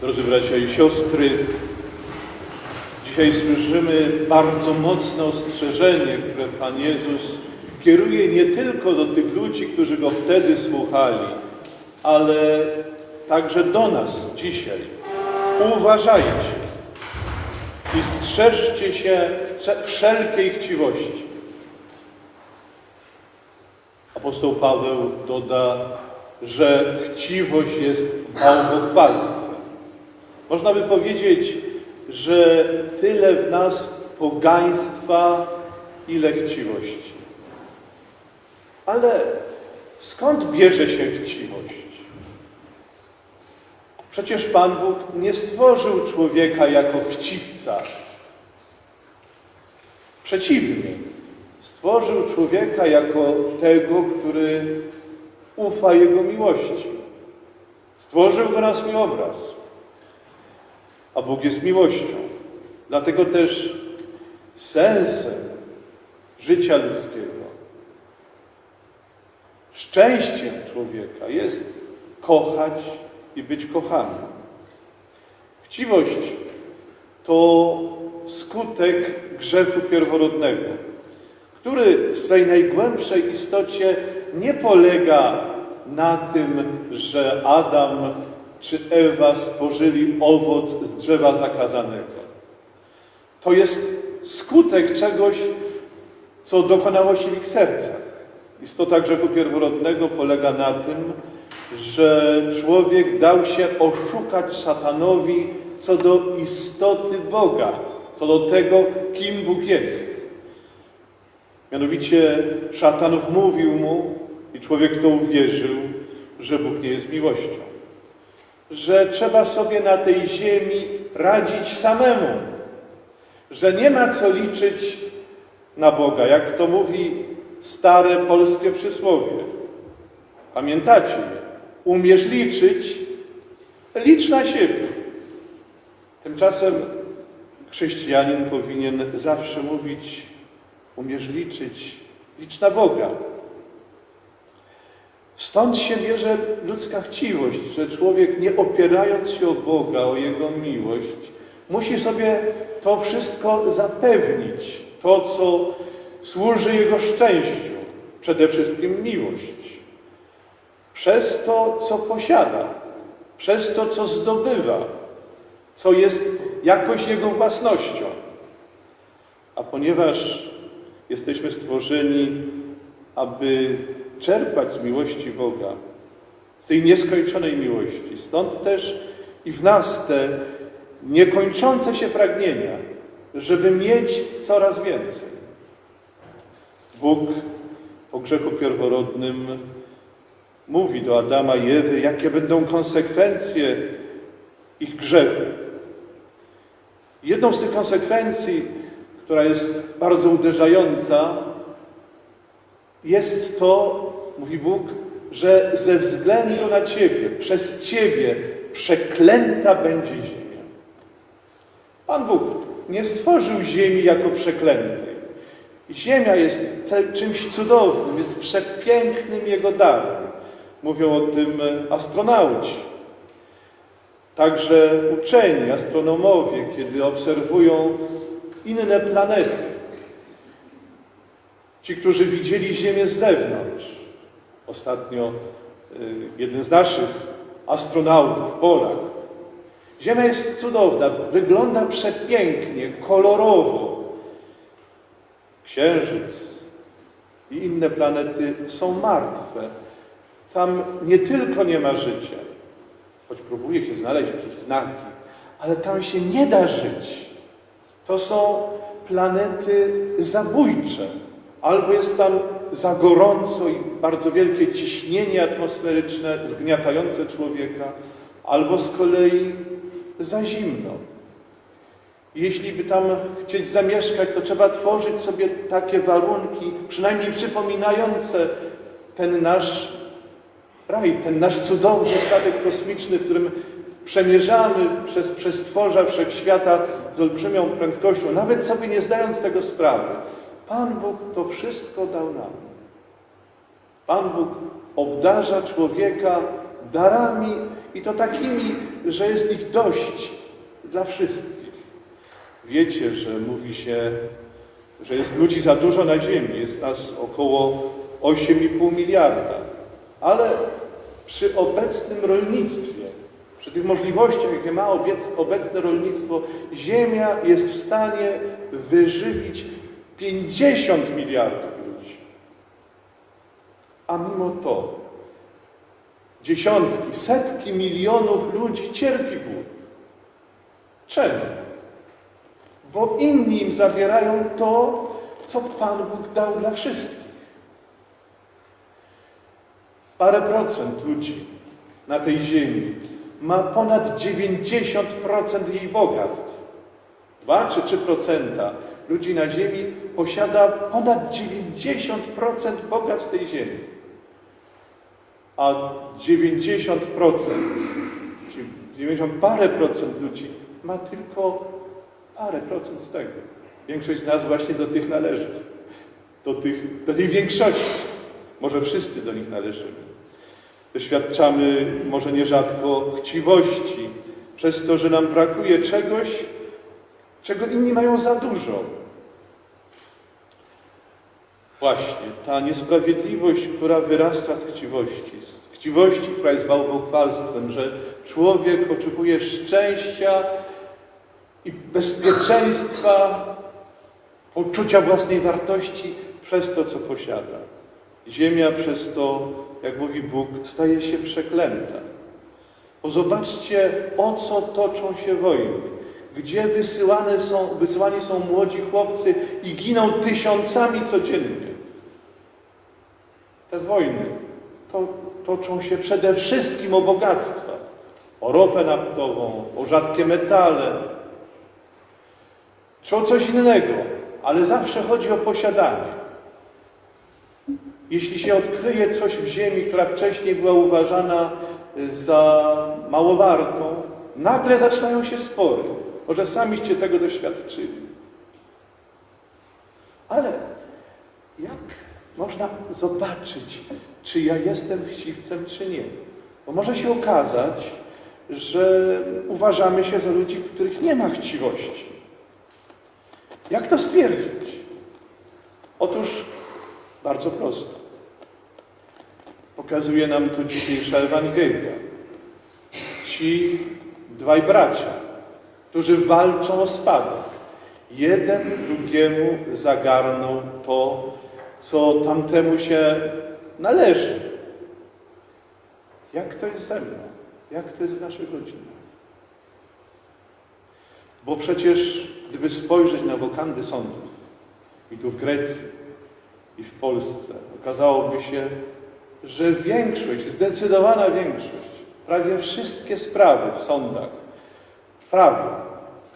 Drodzy bracia i siostry, dzisiaj słyszymy bardzo mocne ostrzeżenie, które Pan Jezus kieruje nie tylko do tych ludzi, którzy Go wtedy słuchali, ale także do nas dzisiaj. Uważajcie i strzeżcie się wszelkiej chciwości. Apostoł Paweł doda, że chciwość jest bałwochwalstwem. Można by powiedzieć, że tyle w nas pogaństwa, ile chciwości. Ale skąd bierze się chciwość? Przecież Pan Bóg nie stworzył człowieka jako chciwca. Przeciwnie, stworzył człowieka jako tego, który ufa Jego miłości. Stworzył go na swój obraz. A Bóg jest miłością. Dlatego też sensem życia ludzkiego, szczęściem człowieka jest kochać i być kochanym. Chciwość to skutek grzechu pierworodnego, który w swej najgłębszej istocie nie polega na tym, że Adam czy Ewa spożyli owoc z drzewa zakazanego. To jest skutek czegoś, co dokonało się w ich sercach. Istota grzechu pierworodnego polega na tym, że człowiek dał się oszukać szatanowi co do istoty Boga, co do tego, kim Bóg jest. Mianowicie szatanów mówił mu, i człowiek to uwierzył, że Bóg nie jest miłością. Że trzeba sobie na tej ziemi radzić samemu. Że nie ma co liczyć na Boga, jak to mówi stare polskie przysłowie. Pamiętacie? Umiesz liczyć, licz na siebie. Tymczasem chrześcijanin powinien zawsze mówić, umiesz liczyć, licz na Boga. Stąd się bierze ludzka chciwość, że człowiek nie opierając się o Boga, o Jego miłość, musi sobie to wszystko zapewnić, to co służy Jego szczęściu, przede wszystkim miłość. Przez to, co posiada, przez to, co zdobywa, co jest jakoś Jego własnością. A ponieważ jesteśmy stworzeni, aby czerpać z miłości Boga, z tej nieskończonej miłości. Stąd też i w nas te niekończące się pragnienia, żeby mieć coraz więcej. Bóg po grzechu pierworodnym mówi do Adama i Ewy, jakie będą konsekwencje ich grzechu. Jedną z tych konsekwencji, która jest bardzo uderzająca, jest to, mówi Bóg, że ze względu na Ciebie, przez Ciebie przeklęta będzie ziemia. Pan Bóg nie stworzył ziemi jako przeklętej. Ziemia jest czymś cudownym, jest przepięknym Jego darem. Mówią o tym astronauci. Także uczeni, astronomowie, kiedy obserwują inne planety, Ci, którzy widzieli Ziemię z zewnątrz. Ostatnio y, jeden z naszych astronautów, Polak. Ziemia jest cudowna, wygląda przepięknie, kolorowo. Księżyc i inne planety są martwe. Tam nie tylko nie ma życia, choć próbuje się znaleźć jakieś znaki, ale tam się nie da żyć. To są planety zabójcze albo jest tam za gorąco i bardzo wielkie ciśnienie atmosferyczne zgniatające człowieka, albo z kolei za zimno. Jeśli by tam chcieć zamieszkać, to trzeba tworzyć sobie takie warunki, przynajmniej przypominające ten nasz raj, ten nasz cudowny statek kosmiczny, w którym przemierzamy przez przestworza wszechświata z olbrzymią prędkością, nawet sobie nie zdając tego sprawy. Pan Bóg to wszystko dał nam. Pan Bóg obdarza człowieka darami i to takimi, że jest ich dość dla wszystkich. Wiecie, że mówi się, że jest ludzi za dużo na ziemi, jest nas około 8,5 miliarda, ale przy obecnym rolnictwie, przy tych możliwościach, jakie ma obecne rolnictwo, ziemia jest w stanie wyżywić 50 miliardów ludzi. A mimo to dziesiątki, setki milionów ludzi cierpi głód. Czemu? Bo inni im zabierają to, co Pan Bóg dał dla wszystkich. Parę procent ludzi na tej ziemi ma ponad 90% jej bogactw. 2 czy 3% ludzi na ziemi posiada ponad 90% bogactw tej ziemi. A 90%, czyli 90 parę procent ludzi ma tylko parę procent z tego. Większość z nas właśnie do tych należy. Do, tych, do tej większości. Może wszyscy do nich należymy. Doświadczamy może nierzadko chciwości, przez to, że nam brakuje czegoś, czego inni mają za dużo. Właśnie, ta niesprawiedliwość, która wyrasta z chciwości, z chciwości, która jest bałwochwalstwem, że człowiek oczekuje szczęścia i bezpieczeństwa, poczucia własnej wartości przez to, co posiada. Ziemia przez to, jak mówi Bóg, staje się przeklęta. Bo zobaczcie, o co toczą się wojny. Gdzie wysyłane są, wysyłani są młodzi chłopcy i giną tysiącami codziennie. Te wojny to, toczą się przede wszystkim o bogactwa. O ropę naftową, o rzadkie metale, czy o coś innego, ale zawsze chodzi o posiadanie. Jeśli się odkryje coś w ziemi, która wcześniej była uważana za mało wartą, nagle zaczynają się spory. Może samiście tego doświadczyli. Ale jak można zobaczyć, czy ja jestem chciwcem, czy nie? Bo może się okazać, że uważamy się za ludzi, których nie ma chciwości. Jak to stwierdzić? Otóż bardzo prosto. Pokazuje nam to dzisiejsza Ewangelia. Ci dwaj bracia, którzy walczą o spadek. Jeden drugiemu zagarnął to, co tamtemu się należy. Jak to jest ze mną? Jak to jest w naszych rodzinach? Bo przecież, gdyby spojrzeć na wokandy sądów, i tu w Grecji, i w Polsce, okazałoby się, że większość, zdecydowana większość, prawie wszystkie sprawy w sądach, prawie,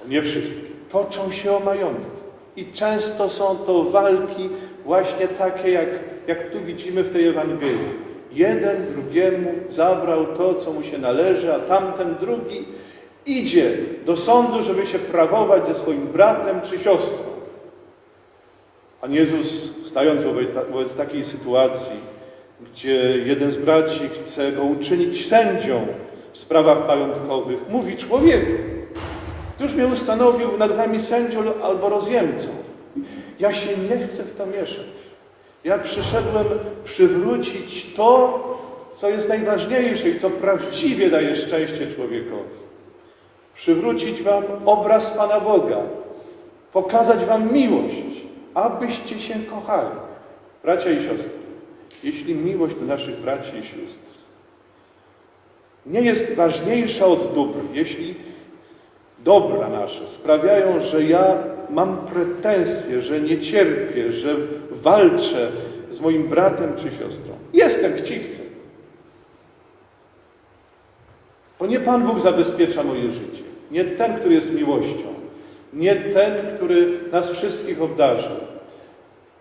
nie wszystkie, toczą się o majątek. I często są to walki właśnie takie, jak, jak tu widzimy w tej Ewangelii. Jeden drugiemu zabrał to, co mu się należy, a tamten drugi idzie do sądu, żeby się prawować ze swoim bratem czy siostrą. Pan Jezus, stając wobec takiej sytuacji, gdzie jeden z braci chce go uczynić sędzią w sprawach majątkowych, mówi człowieku, któż mnie ustanowił nad wami sędzią albo rozjemcą. Ja się nie chcę w to mieszać. Ja przyszedłem przywrócić to, co jest najważniejsze i co prawdziwie daje szczęście człowiekowi. Przywrócić wam obraz Pana Boga, pokazać wam miłość, abyście się kochali. Bracia i siostry, jeśli miłość do naszych braci i sióstr nie jest ważniejsza od dóbr, jeśli dobra nasze sprawiają, że ja mam pretensje, że nie cierpię, że walczę z moim bratem czy siostrą. Jestem chciwcem. To nie Pan Bóg zabezpiecza moje życie. Nie ten, który jest miłością. Nie ten, który nas wszystkich obdarzył.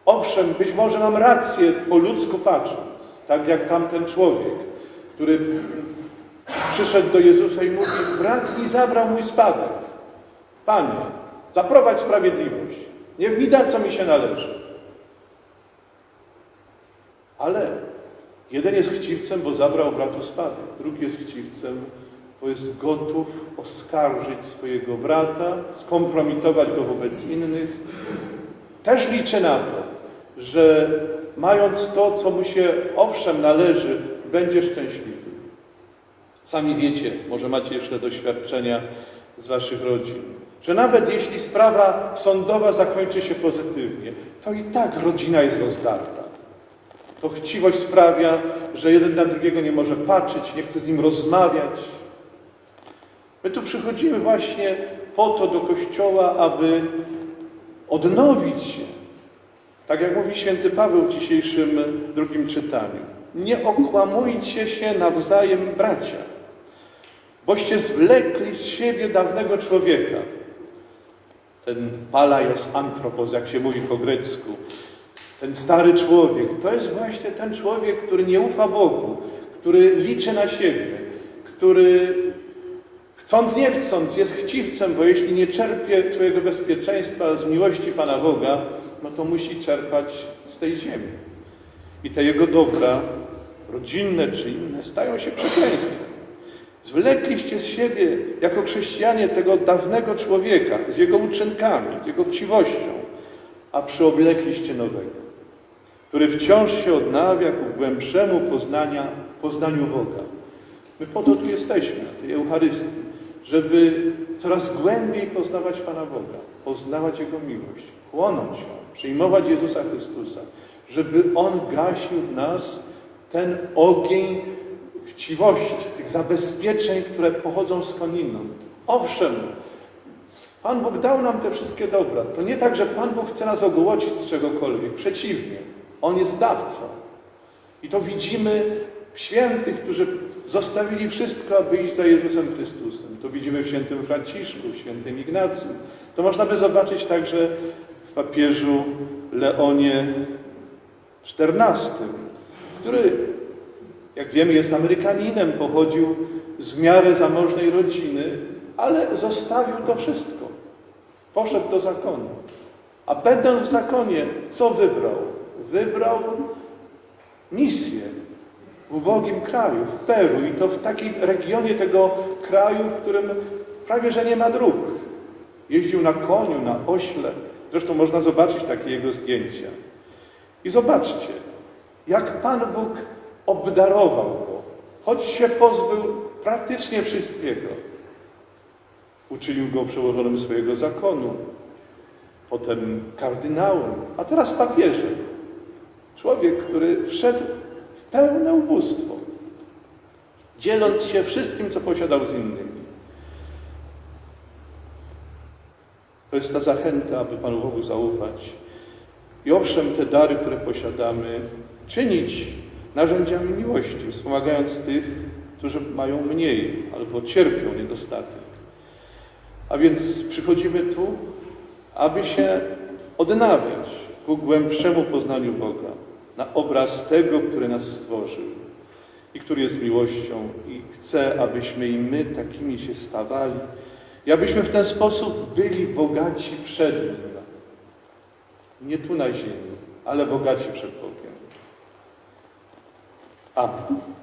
Owszem, być może mam rację po ludzku patrząc, tak jak tamten człowiek, który przyszedł do Jezusa i mówi, brat mi zabrał mój spadek. Panie, zaprowadź sprawiedliwość. Niech mi da, co mi się należy. Ale Jeden jest chciwcem, bo zabrał bratu spadek. Drugi jest chciwcem, bo jest gotów oskarżyć swojego brata, skompromitować go wobec innych. Też liczę na to, że mając to, co mu się owszem należy, będzie szczęśliwy. Sami wiecie, może macie jeszcze doświadczenia z waszych rodzin, że nawet jeśli sprawa sądowa zakończy się pozytywnie, to i tak rodzina jest rozdarta. To chciwość sprawia, że jeden na drugiego nie może patrzeć, nie chce z nim rozmawiać. My tu przychodzimy właśnie po to do Kościoła, aby odnowić się. Tak jak mówi święty Paweł w dzisiejszym drugim czytaniu. Nie okłamujcie się nawzajem, bracia, boście zwlekli z siebie dawnego człowieka. Ten palaios antropos, jak się mówi po grecku, ten stary człowiek, to jest właśnie ten człowiek, który nie ufa Bogu, który liczy na siebie, który chcąc nie chcąc jest chciwcem, bo jeśli nie czerpie swojego bezpieczeństwa z miłości Pana Boga, no to musi czerpać z tej ziemi. I te jego dobra, rodzinne czy inne, stają się przekleństwem. Zwlekliście z siebie jako chrześcijanie tego dawnego człowieka, z jego uczynkami, z jego chciwością, a przyoblekliście nowego, który wciąż się odnawia ku głębszemu poznania, poznaniu Boga. My po to tu jesteśmy, tej Eucharystii, żeby coraz głębiej poznawać Pana Boga, poznawać Jego miłość, chłonąć ją, przyjmować Jezusa Chrystusa, żeby On gasił w nas ten ogień chciwości, tych zabezpieczeń, które pochodzą skądinąd. Owszem, Pan Bóg dał nam te wszystkie dobra. To nie tak, że Pan Bóg chce nas ogołocić z czegokolwiek. Przeciwnie, On jest dawcą. I to widzimy w świętych, którzy zostawili wszystko, aby iść za Jezusem Chrystusem. To widzimy w świętym Franciszku, w świętym Ignacym. To można by zobaczyć także w papieżu Leonie XIV, który, jak wiemy, jest Amerykaninem, pochodził z miarę zamożnej rodziny, ale zostawił to wszystko. Poszedł do zakonu. A będąc w zakonie, co wybrał? Wybrał misję w ubogim kraju, w Peru i to w takim regionie tego kraju, w którym prawie że nie ma dróg. Jeździł na koniu, na ośle. Zresztą można zobaczyć takie jego zdjęcia. I zobaczcie, jak Pan Bóg obdarował go, choć się pozbył praktycznie wszystkiego. Uczynił go przełożonym swojego zakonu, potem kardynałem, a teraz papieżem. Człowiek, który wszedł w pełne ubóstwo, dzieląc się wszystkim, co posiadał z innymi. To jest ta zachęta, aby Panu Bogu zaufać. I owszem, te dary, które posiadamy, czynić narzędziami miłości, wspomagając tych, którzy mają mniej albo cierpią niedostatek. A więc przychodzimy tu, aby się odnawiać ku głębszemu poznaniu Boga, na obraz tego, który nas stworzył i który jest miłością i chce, abyśmy i my takimi się stawali i abyśmy w ten sposób byli bogaci przed Nim. Nie tu na ziemi, ale bogaci przed Bogiem. 啊.